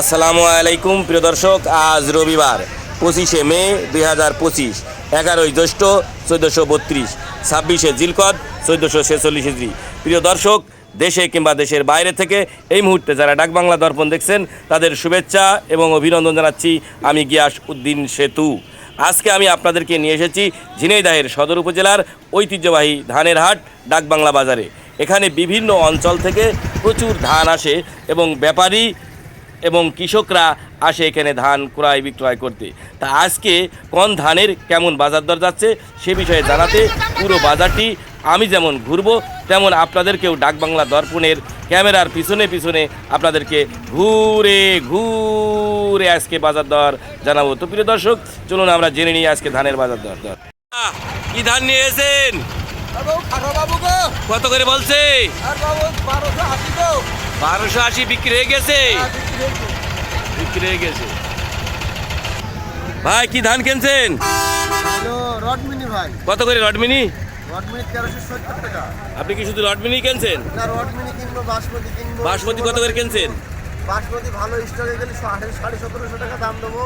আসসালামু আলাইকুম, প্রিয় দর্শক, আজ রবিবার পঁচিশে মে দুই হাজার পঁচিশ, এগারোই জ্যৈষ্ঠ চোদ্দোশো বত্রিশ, ছাব্বিশে জিলকদ, চোদ্দোশো ছেচল্লিশ ইজরি প্রিয় দর্শক, দেশে কিংবা দেশের বাইরে থেকে এই মুহূর্তে যারা ডাকবাংলা দর্পণ দেখছেন, তাদের শুভেচ্ছা এবং অভিনন্দন জানাচ্ছি আমি গিয়াস উদ্দিন সেতু। আজকে আমি আপনাদেরকে নিয়ে এসেছি ঝিনাইদাহের সদর উপজেলার ঐতিহ্যবাহী ধানের হাট, ডাকবাংলা বাজারে। এখানে বিভিন্ন অঞ্চল থেকে প্রচুর ধান আসে এবং ব্যাপারী এবং কৃষকরা আসে এখানে ধান ক্রয় বিক্রয় করতে। তা আজকে কোন ধানের কেমন বাজার দর যাচ্ছে সে বিষয়ে জানাতে পুরো বাজারটি আমি যেমন ঘুরবো তেমন আপনাদেরকেও ডাকবাংলা দর্পণের ক্যামেরার পিছনে পিছনে আপনাদেরকে ঘুরে ঘুরে আজকে বাজার দর জানাব। তো প্রিয় দর্শক চলুন আমরা জেনে নিই আজকে ধানের বাজার দর দর। কি ধান নিয়ে এসেছেন? কত করে বলছে? বারোশো আশি বিক্রি হয়ে গেছে। বিক্রি হয়ে গেছে। ভাই কি ধান কিনছেন? ভাই। কত করে রডমিনি? আপনি কি শুধু রডমিনি কিনছেন? রডমিনি কিনবো বাসমতি কত করে কিনছেন? বাসমতি ভালো স্টকে গেলে সাড়ে সতেরোশো টাকা দাম দেবো।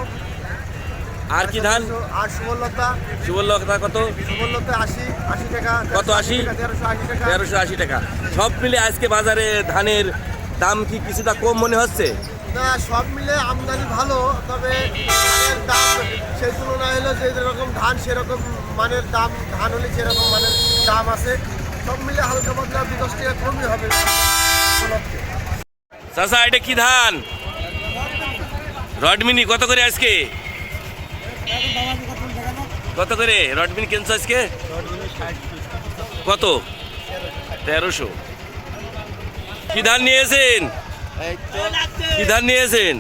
আর কি ধান? আর সুবর্ণতা সুবর্ণতা কত? সুবর্ণতা আশি আশি টাকা। কত আশি? তেরোশো আশি টাকা। সব মিলে আজকে বাজারে ধানের দাম কি কিছুটা কম মনে হচ্ছে? না সব মিলে আমদানি ভালো তবে ধানের দাম সেই তুলনায় হলো যে যেরকম ধান সেরকম মানের দাম ধান হলে সেরকম মানের দাম আছে। সব মিলে হালকা পাতলা দশ টাকা কমই হবে। চাচা এটা কি ধান? রডমিনি কত করে আজকে? কত করে? রডমিনি কিনছো আজকে? কত? তেরোশো। কি ধান নিয়েছেন? কি ধান নিয়েছেন?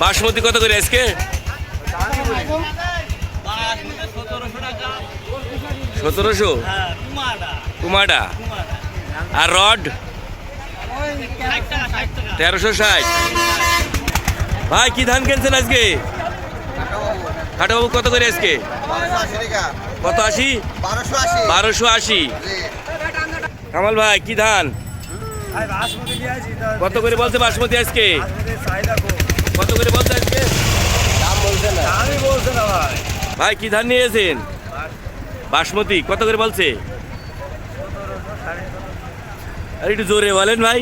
বাসমতি কত করে আজকে? সতেরোশো? কুমাডা আর রড? তেরোশো ষাট। ভাই কি ধান কিনছেন আজকে? খাটাবাবু কত করে আজকে? কত আশি? বারোশো আশি। কামাল ভাই কি ধান? কত করে বলছে বাসমতি আজকে? কত করে বলছে আজকে? আমি বলছি না। ভাই। ভাই কি ধান নিয়েছেন? বাসমতি কত করে বলছে? আর একটু জোরে বলেন ভাই।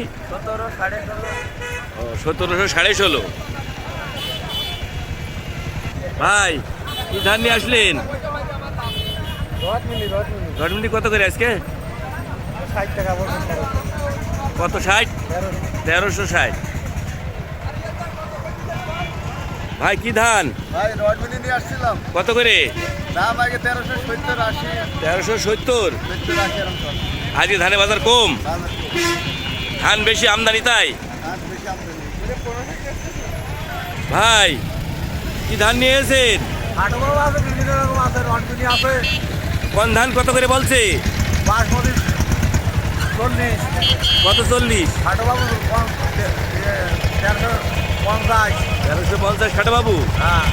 সতেরোশো সাড়ে ষোলো। ভাই কি ধান নিয়ে আসলেন? রড মিলি রড মিলি রডমিনি কত করে আজকে? ষাট টাকা কত ষাট? তেরোশো ষাট। ভাই কি ধান? ভাই রড মিলি নিয়ে আসছিলাম। কত করে? দাম আগে তেরোশো সত্তর আশি। তেরোশো সত্তর? আজকে ধানের বাজার কম? ধান বেশি আমদানি তাই? ভাই কি ধান নিয়েছেন আটবাও আছে বিভিন্ন রকম আছে রড কোন ধান কত করে বলছে? বাসমতি চল্লিশ। কত চল্লিশ? আটবাবু তেরোশো পঞ্চাশ। তেরোশো পঞ্চাশ খাটা বাবু হ্যাঁ।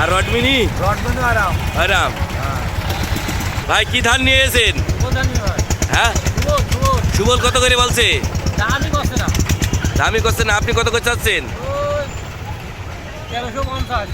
আর রডমিনি রড মিলি আরাম। আরাম। হ্যাঁ। ভাই কি ধান নিয়েছেন কোথায় ভাই হ্যাঁ? সুবল কত করে বলছে? করছে দামি করছেন না আপনি কত করে চাচ্ছেন? তেরোশো পঞ্চাশ।